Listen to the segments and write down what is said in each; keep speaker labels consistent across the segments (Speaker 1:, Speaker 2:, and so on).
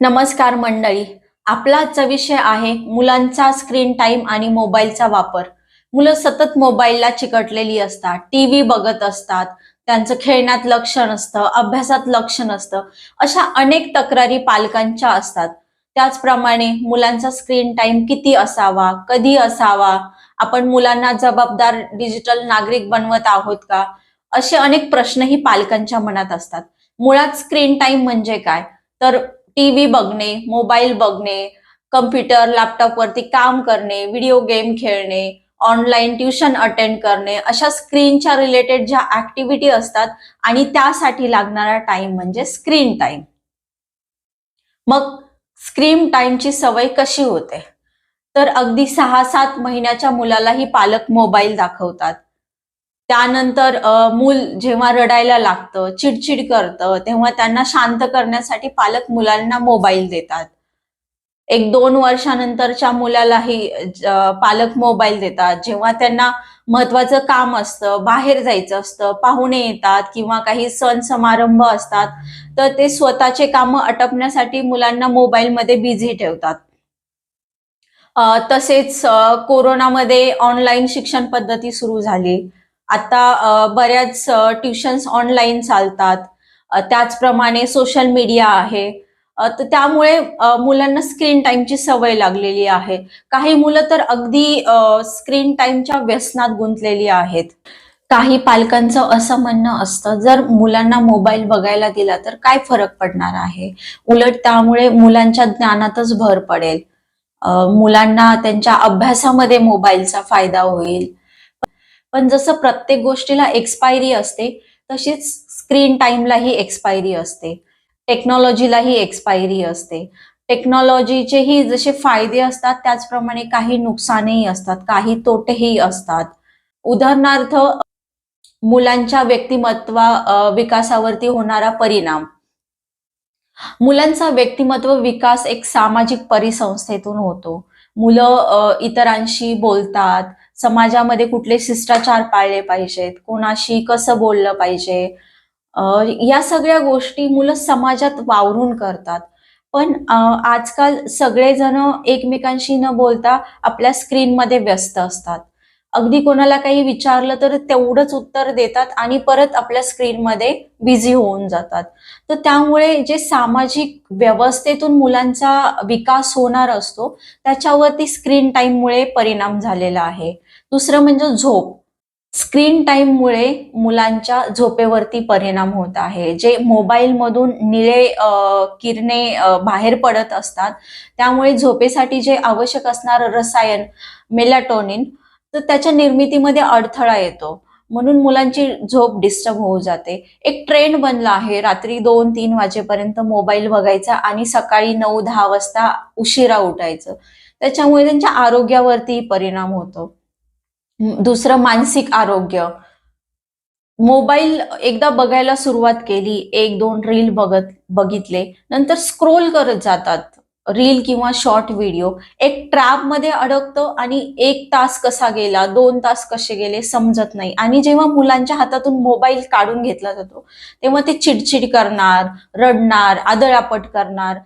Speaker 1: नमस्कार मंडळी. आपला आजचा विषय आहे मुलांचा स्क्रीन टाइम आणि मोबाईलचा वापर. मुलं सतत मोबाईलला चिकटलेली असतात टीव्ही बघत असतात त्यांचं खेळण्यात लक्ष नसतं अभ्यासात लक्ष नसतं अशा अनेक तक्रारी पालकांच्या असतात. त्याचप्रमाणे मुलांचा स्क्रीन टाइम किती असावा कधी असावा आपण मुलांना जबाबदार डिजिटल नागरिक बनवत आहोत का असे अनेक प्रश्नही पालकांच्या मनात असतात. मुळात स्क्रीन टाइम म्हणजे काय? तर टीव्ही बघणे मोबाईल बघणे कम्प्युटर लॅपटॉपवरती काम करणे व्हिडिओ गेम खेळणे ऑनलाईन ट्युशन अटेंड करणे अशा स्क्रीनच्या रिलेटेड ज्या ऍक्टिव्हिटी असतात आणि त्यासाठी लागणारा टाइम म्हणजे स्क्रीन टाइम मग स्क्रीन टाइमची सवय कशी होते? तर अगदी सहा सात महिन्याच्या मुलालाही पालक मोबाईल दाखवतात. त्यानंतर मूल जेव्हा रडायला लागतं चिडचिड करतं तेव्हा त्यांना शांत करण्यासाठी पालक मुलांना मोबाईल देतात. एक दोन वर्षानंतरच्या मुलालाही पालक मोबाईल देतात. जेव्हा त्यांना महत्वाचं काम असतं बाहेर जायचं असतं पाहुणे येतात किंवा काही सण समारंभ असतात तर ते स्वतःचे कामं आटपण्यासाठी मुलांना मोबाईलमध्ये बिझी ठेवतात. तसेच कोरोनामध्ये ऑनलाईन शिक्षण पद्धती सुरू झाली. आता बऱ्याच ट्युशन्स ऑनलाईन चालतात. त्याचप्रमाणे सोशल मीडिया आहे. तर त्यामुळे मुलांना स्क्रीन टाइमची सवय लागलेली आहे. काही मुलं तर अगदी स्क्रीन टाइमच्या व्यसनात गुंतलेली आहेत. काही पालकांचं असं म्हणणं असतं जर मुलांना मोबाईल बघायला दिला तर काय फरक पडणार आहे? उलट त्यामुळे मुलांच्या ज्ञानातच भर पडेल. मुलांना त्यांच्या अभ्यासामध्ये मोबाईलचा फायदा होईल. पण जसं प्रत्येक गोष्टीला एक्सपायरी असते तशीच स्क्रीन टाइमलाही एक्सपायरी असते. टेक्नॉलॉजीलाही एक्सपायरी असते. टेक्नॉलॉजीचेही जसे फायदे असतात त्याचप्रमाणे काही नुकसानही असतात काही तोटेही असतात. उदाहरणार्थ मुलांच्या व्यक्तिमत्वा विकासावरती होणारा परिणाम. मुलांचा व्यक्तिमत्व विकास एक सामाजिक परिसंस्थेतून होतो. मुलं इतरांशी बोलतात समाजामध्ये कुठले शिष्टाचार पाळले पाहिजेत? कोणाशी कसं बोललं पाहिजे? या सगळ्या गोष्टी मुलं समाजात वावरून करतात. पण आजकाल सगळेजण एकमेकांशी न बोलता आपल्या स्क्रीनमध्ये व्यस्त असतात. अगदी कोणाला काही विचारलं तर तेवढंच उत्तर देतात आणि परत आपल्या स्क्रीनमध्ये बिझी होऊन जातात. तर त्यामुळे जे सामाजिक व्यवस्थेतून मुलांचा विकास होणार असतो त्याच्यावरती स्क्रीन टाईममुळे परिणाम झालेला आहे. दुसरं म्हणजे झोप. स्क्रीन टाईममुळे मुलांच्या झोपेवरती परिणाम होत आहे. जे मोबाईलमधून निळे किरणे बाहेर पडत असतात त्यामुळे झोपेसाठी जे आवश्यक असणारं रसायन मेलाटोनिन तर त्याच्या निर्मितीमध्ये अडथळा येतो. म्हणून मुलांची झोप डिस्टर्ब होऊ जाते. एक ट्रेंड बनला आहे. रात्री दोन तीन वाजेपर्यंत मोबाईल बघायचा आणि सकाळी नऊ दहा वाजता उशिरा उठायचं. त्याच्यामुळे त्यांच्या आरोग्यावरती परिणाम होतो. दुसरं मानसिक आरोग्य. मोबाईल एकदा बघायला सुरुवात केली एक दोन रील बघत बघितले नंतर स्क्रोल करत जातात. रील किंवा शॉर्ट व्हिडिओ एक ट्रॅपमध्ये अडकतो आणि एक तास कसा गेला दोन तास कसे गेले समजत नाही. आणि जेव्हा मुलांच्या हातातून मोबाईल काढून घेतला जातो तेव्हा ते चिडचिड करणार रडणार आदळापट करणार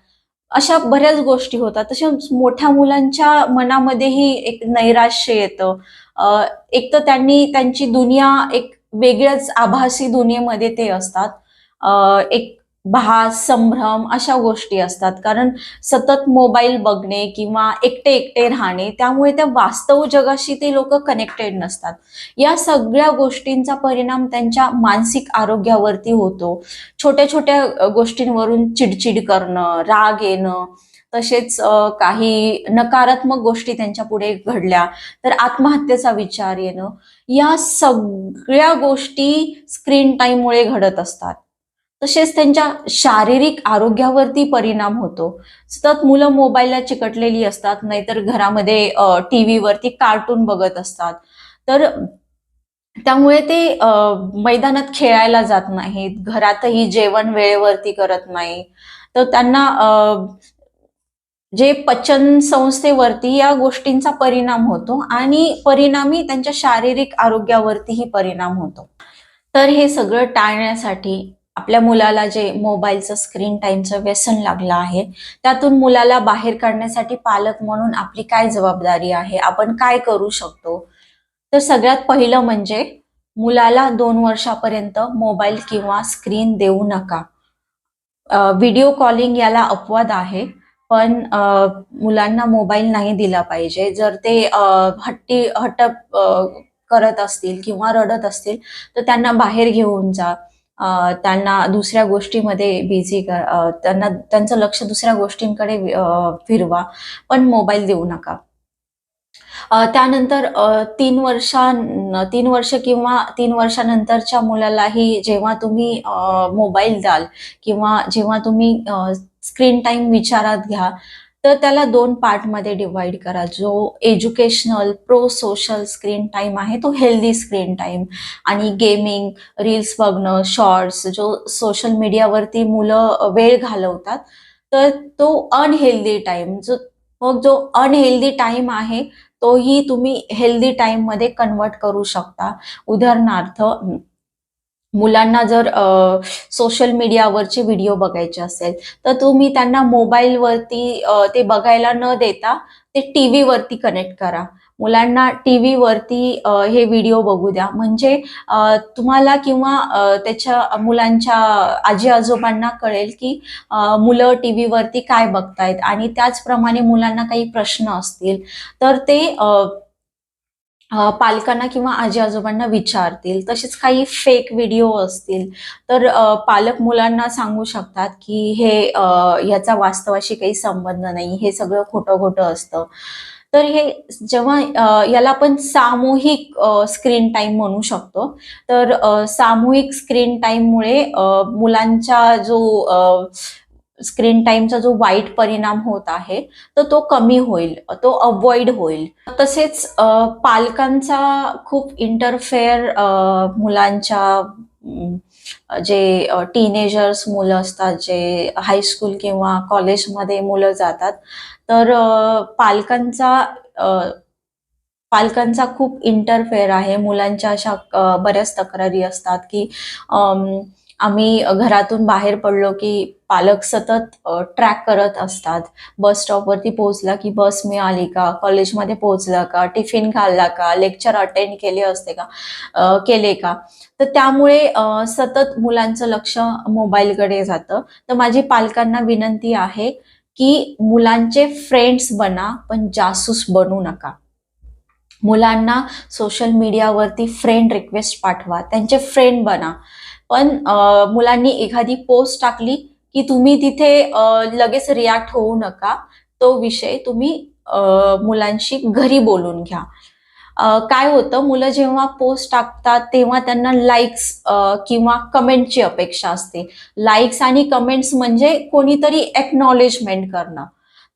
Speaker 1: अशा बऱ्याच गोष्टी होतात. तशा मोठ्या मुलांच्या मनामध्येही एक नैराश्य येतं. एक तर त्यांनी त्यांची दुनिया एक वेगळ्याच आभासी दुनियेमध्ये ते असतात. एक भास संभ्रम अशा गोष्टी असतात. कारण सतत मोबाईल बघणे किंवा एकटे एकटे राहणे त्यामुळे त्या वास्तव जगाशी ते लोक कनेक्टेड नसतात. या सगळ्या गोष्टींचा परिणाम त्यांच्या मानसिक आरोग्यावरती होतो. छोट्या छोट्या गोष्टींवरून चिडचिड करणं राग येणं तसेच काही नकारात्मक गोष्टी त्यांच्या पुढे घडल्या. तर आत्महत्येचा विचार येणं या सगळ्या गोष्टी स्क्रीन टाईममुळे घडत असतात. तसेच त्यांच्या शारीरिक आरोग्यावरती परिणाम होतो. सतत मुलं मोबाईलला चिकटलेली असतात नाहीतर घरामध्ये टी व्हीवरती कार्टून बघत असतात. तर त्यामुळे ते मैदानात खेळायला जात नाहीत घरातही जेवण वेळेवरती करत नाही. तर त्यांना जे पचन संस्थेवरती या गोष्टींचा परिणाम होतो आणि परिणामी त्यांच्या शारीरिक आरोग्यावरतीही परिणाम होतो. तर हे सगळं टाळण्यासाठी आपल्या मुलाला जे मोबाईलचं स्क्रीन टाईमचं व्यसन लागलं आहे त्यातून मुलाला बाहेर काढण्यासाठी पालक म्हणून आपली काय जबाबदारी आहे आपण काय करू शकतो? तर सगळ्यात पहिलं म्हणजे मुलाला दोन वर्षापर्यंत मोबाईल किंवा स्क्रीन देऊ नका. व्हिडिओ कॉलिंग याला अपवाद आहे. पण अ, मुलांना मोबाईल नाही दिला पाहिजे. जर ते अ, हट्टी हटप करत असतील किंवा रडत असतील तर त्यांना बाहेर घेऊन जा. त्यांना दुसऱ्या गोष्टीमध्ये बिझी कर त्यांना त्यांचं लक्ष दुसऱ्या गोष्टींकडे फिरवा. पण मोबाईल देऊ नका. त्यानंतर तीन वर्षा तीन वर्ष किंवा तीन वर्षानंतरच्या मुलालाही जेव्हा तुम्ही मोबाईल द्याल किंवा जेव्हा तुम्ही स्क्रीन टाइम विचारात घ्या. तर त्याला दोन पार्टमध्ये डिवाइड करा. जो educational pro social screen time आहे तो हेल्दी स्क्रीन टाईम आणि गेमिंग रील्स बघणं शॉर्ट्स जो सोशल मीडियावरती मुलं वेळ घालवतात तर तो अनहेल्दी टाईम जो मग जो अनहेल्दी टाईम आहे तोही तुम्ही हेल्दी टाईममध्ये कन्वर्ट करू शकता. उदाहरणार्थ मुलांना जर सोशल मीडियावरचे व्हिडिओ बघायचे असेल तर तुम्ही त्यांना मोबाईलवरती ते बघायला न देता ते टी व्हीवरती कनेक्ट करा. मुलांना टी व्हीवरती हे व्हिडिओ बघू द्या. म्हणजे तुम्हाला किंवा त्याच्या मुलांच्या आजी आजोबांना कळेल की मुलं टी व्हीवरती काय बघतायत. आणि त्याचप्रमाणे मुलांना काही प्रश्न असतील तर ते पालकांना किंवा आजी आजोबांना विचारतील. तसेच काही फेक व्हिडिओ असतील. तर पालक मुलांना सांगू शकतात की हे याचा ह्याचा वास्तवाशी काही संबंध नाही. हे सगळं खोटं खोटं असतं. तर हे जेव्हा याला आपण सामूहिक स्क्रीन टाइम म्हणू शकतो. तर सामूहिक स्क्रीन टाइममुळे मुलांचा जो स्क्रीन टाइमचा जो वाईट परिणाम होत आहे तर तो कमी होईल तो अवॉइड होईल. तसेच पालकांचा खूप इंटरफेअर मुलांच्या जे टीनेजर्स मुलं असतात जे हायस्कूल किंवा कॉलेजमध्ये मुलं जातात तर पालकांचा पालकांचा खूप इंटरफेअर आहे. मुलांच्या अशा बऱ्याच तक्रारी असतात की आम्ही घरातून बाहेर पडलो की पालक सतत ट्रॅक करत असतात. बस स्टॉपवरती पोहोचला की बस मिळाली का? कॉलेजमध्ये पोहोचला का? टिफिन खाल्ला का? लेक्चर अटेंड केले असते का? केले का? तर त्यामुळे सतत मुलांचं लक्ष मोबाईलकडे जातं. तर माझी पालकांना विनंती आहे की मुलांचे फ्रेंड्स बना पण जासूस बनू नका. मुलांना सोशल मीडियावरती फ्रेंड रिक्वेस्ट पाठवा. त्यांचे फ्रेंड बना. पण मुलांनी एखादी पोस्ट टाकली की तुम्ही तिथे लगेच रिॲक्ट होऊ नका. तो विषय तुम्ही मुलांशी घरी बोलून घ्या. काय होतं मुलं जेव्हा पोस्ट टाकतात तेव्हा त्यांना लाईक्स किंवा कमेंटची अपेक्षा असते. लाईक्स आणि कमेंट्स म्हणजे कोणीतरी एक्नॉलेजमेंट करणं.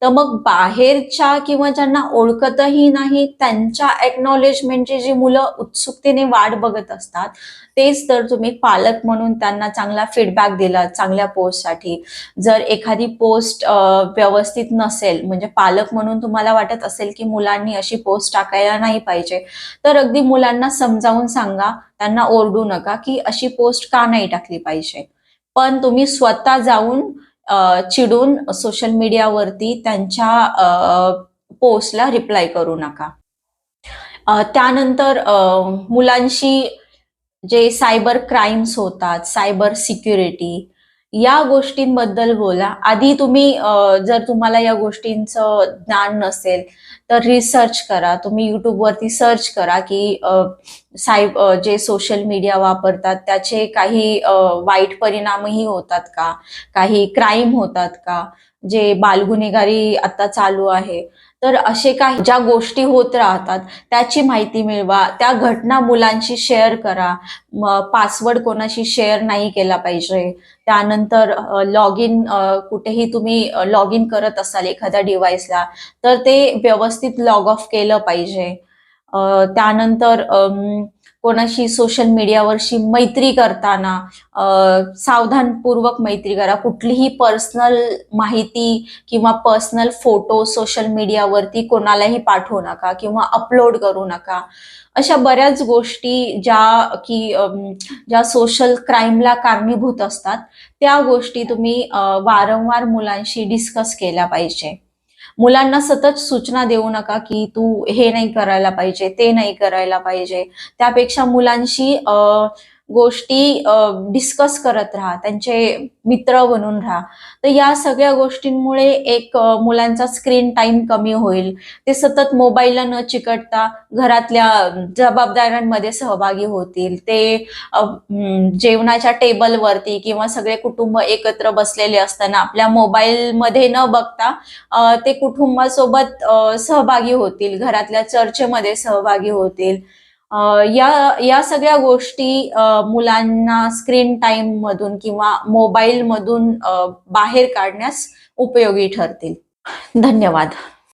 Speaker 1: तर मग बाहेरच्या किंवा ज्यांना ओळखतही नाही त्यांच्या एक्नॉलेजमेंटची जी मुलं उत्सुकतेने वाट बघत असतात तेच तर तुम्ही पालक म्हणून त्यांना चांगला फीडबॅक दिला चांगल्या पोस्टसाठी जर एखादी पोस्ट व्यवस्थित नसेल म्हणजे पालक म्हणून तुम्हाला वाटत असेल की मुलांनी अशी पोस्ट टाकायला नाही पाहिजे तर अगदी मुलांना समजावून सांगा त्यांना ओरडू नका की अशी पोस्ट का नाही टाकली पाहिजे. पण तुम्ही स्वतः जाऊन चिडून सोशल मीडियावरती त्यांच्या पोस्टला रिप्लाय करू नका. त्यानंतर मुलांशी जे सायबर क्राईम्स होतात सायबर सिक्युरिटी या गोष्टींबद्दल बोला. आधी तुम्ही जर तुम्हाला या गोष्टींचं ज्ञान नसेल तर रिसर्च करा. तुम्ही युट्यूबवरती सर्च करा की सायब जे सोशल मीडिया वापरतात त्याचे काही वाईट परिणामही होतात का? काही क्राईम होतात का? जे बालगुन्हेगारी आता चालू आहे. तर असे काही ज्या गोष्टी होत राहतात त्याची माहिती मिळवा. त्या घटना मुलांशी शेअर करा. पासवर्ड कोणाशी शेअर नाही केला पाहिजे. त्यानंतर लॉग इन कुठेही तुम्ही लॉग इन करत असाल एखाद्या डिव्हाइसला तर ते व्यवस्थित लॉग ऑफ केलं पाहिजे. त्यानंतर कोणाशी सोशल मीडियावरशी मैत्री करताना सावधानपूर्वक मैत्री करा. कुठलीही पर्सनल माहिती किंवा पर्सनल फोटो सोशल मीडियावरती कोणालाही पाठवू नका किंवा अपलोड करू नका. अशा बऱ्याच गोष्टी ज्या की ज्या सोशल क्राईमला कारणीभूत असतात त्या गोष्टी तुम्ही वारंवार मुलांशी डिस्कस केल्या पाहिजे. मुलांना सतत सूचना देऊ नका की तू हे नाही करायला पाहिजे ते नाही करायला पाहिजे. त्यापेक्षा मुलांशी गोष्टी डिस्कस करत राहा त्यांचे मित्र बनून राहा. तर या सगळ्या गोष्टींमुळे एक मुलांचा स्क्रीन टाइम कमी होईल. ते सतत मोबाईलला न चिकटता घरातल्या जबाबदाऱ्यांमध्ये सहभागी होतील. ते जेवणाच्या टेबलवरती किंवा सगळे कुटुंब एकत्र बसलेले असताना आपल्या मोबाईलमध्ये न बघता ते कुटुंबासोबत सहभागी होतील. घरातल्या चर्चेमध्ये सहभागी होतील. या या सगळ्या गोष्टी मुलांना स्क्रीन टाइम मधून किंवा मोबाईल मधून बाहेर काढण्यास उपयोगी ठरतील. धन्यवाद.